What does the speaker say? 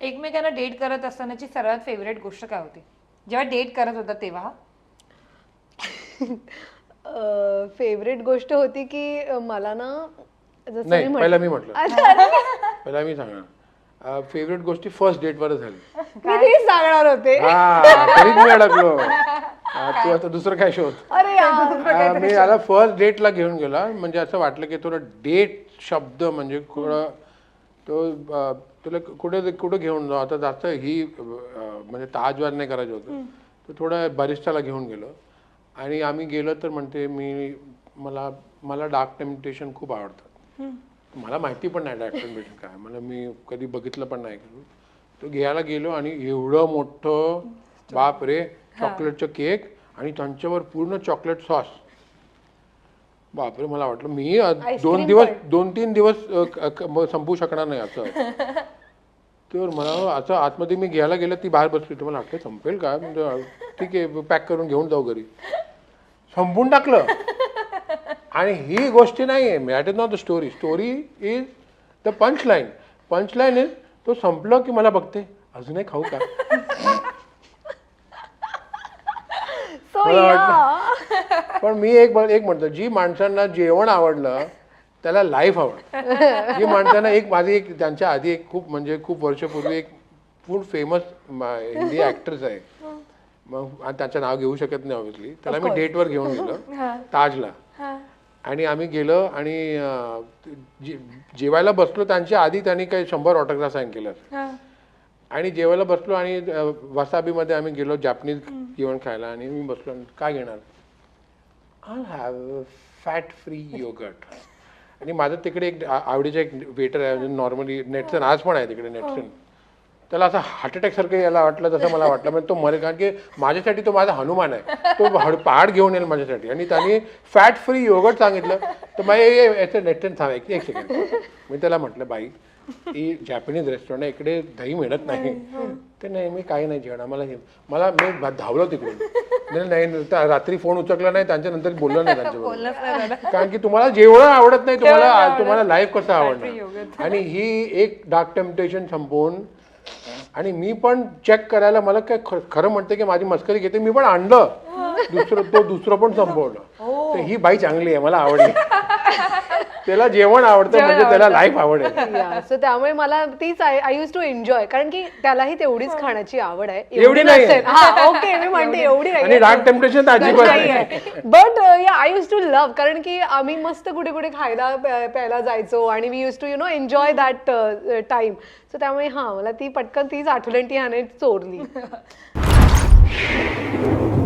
एकमेकांना डेट करत असतानाची सर्वात फेवरेट गोष्ट काय होती? जेव्हा डेट करत होता तेव्हा? फेवरेट गोष्ट होती की मला ना जसं नाही मी पहिला म्हटलं. मी म्हटलं पहिला मी सांगणार. फेवरेट गोष्टी फर्स्ट डेटवर झाली. मी तेच सांगणार होते. हा तरीच मी अडकलो. हा, तू आता दुसरं काय शोध? अरे यार. हा, मी याला फर्स्ट डेटला घेऊन गेला. म्हणजे असं वाटलं की थोडं डेट शब्द म्हणजे थोडं तो अं, तुला कुठे कुठे घेऊन जाऊ? आता जास्त ही म्हणजे ताजवार नाही करायचं होतं. तर थोडं बरिस्टाला घेऊन गेलो. आणि आम्ही गेलो तर म्हणते मी मला मला डार्क टेम्पटेशन खूप आवडतं. मला माहिती पण नाही डार्क टेम्पटेशन काय. मला मी कधी बघितलं पण नाही तो घ्यायला गेलो आणि एवढं मोठं बाप रे चॉकलेटचं केक आणि त्यांच्यावर पूर्ण चॉकलेट सॉस बापरे मला वाटलं मी दोन दिवस दोन तीन दिवस संपवू शकणार नाही असं. तर मला असं आतमध्ये मी घ्यायला गेलं ती बाहेर बसली. तर मला संपेल काय म्हणजे ठीक आहे पॅक करून घेऊन जाऊ घरी. संपून टाकलं. आणि ही गोष्टी नाही आहे that is not the story story is the punch line punch line is तो संपलं की मला बघते. अजूनही खाऊ का? मला पण मी एक एक म्हणतो जी माणसांना जेवण आवडलं त्याला लाईफ आवडतं. जी माणसांना एक माझी एक त्यांच्या आधी एक खूप म्हणजे खूप वर्षपूर्वी एक खूप फेमस हिंदी ऍक्टर्स आहे. मग त्याचं नाव घेऊ शकत नाही ऑब्व्हियसली त्याला मी डेटवर घेऊन गेलो. ताजला. आणि आम्ही गेलो आणि जेवायला बसलो त्यांच्या आधी त्यांनी काही शंभर ऑटोग्राफ साईन केलं आणि जेवायला बसलो आणि वसाबीमध्ये आम्ही गेलो जॅपनीज जेवण खायला. आणि मी बसलो काय घेणार? I have fat free yogurt आणि माझं तिकडे एक आवडीचा एक वेटर आहे नॉर्मली नेटसन आज पण आहे तिकडे नेटसन त्याला असं हार्ट अटॅक सारखं याला वाटलं तसं मला वाटलं म्हणजे तो मरेल कारण की माझ्यासाठी तो माझा हनुमान आहे. तो हड- पहाड घेऊन येईल माझ्यासाठी. आणि त्याने फॅट फ्री योगट सांगितलं. तर मग याचं नेटसन थांब एक एक सेकंड मी त्याला म्हटलं बाई ही जॅपनीज रेस्टॉरंट आहे इकडे दही मिळत नाही. ते नाही मी काही नाही जेवण हे मला मी धावलो तिकडून. नाही, नाही त्या रात्री फोन उचकला नाही त्यांच्या नंतर बोललो नाही त्यांच्याबरोबर. झालं. कारण की तुम्हाला जेवण आवडत नाही तुम्हाला तुम्हाला लाईफ कसं आवडणार? आणि ही एक डार्क टेम्पटेशन संपवून आणि मी पण चेक करायला मला काय ख- खरं म्हणते की माझी मस्करी घेते मी पण आणलं. दुसरं तो दुसरं पण संपवलं. तर ही बाई चांगली आहे मला आवडली. त्याला जेवण आवडतं म्हणजे त्याला लाईफ आवडेल या सो त्यामुळे मला तीच आय युज टू एन्जॉय कारण की त्यालाही तेवढीच खाण्याची आवड आहे. एवढी नाहीये. नसेल. हा ओके मी म्हणते एवढी आणि डार्क टेम्पटेशन तर अजिबात नाही but yeah I used to love कारण की आम्ही मस्त कुठे कुठे खायला प्या- प्यायला जायचो आणि we use to you know enjoy that time so त्यामुळे हा मला ती पटकन तीच आठवण ती ह्याने चोरली.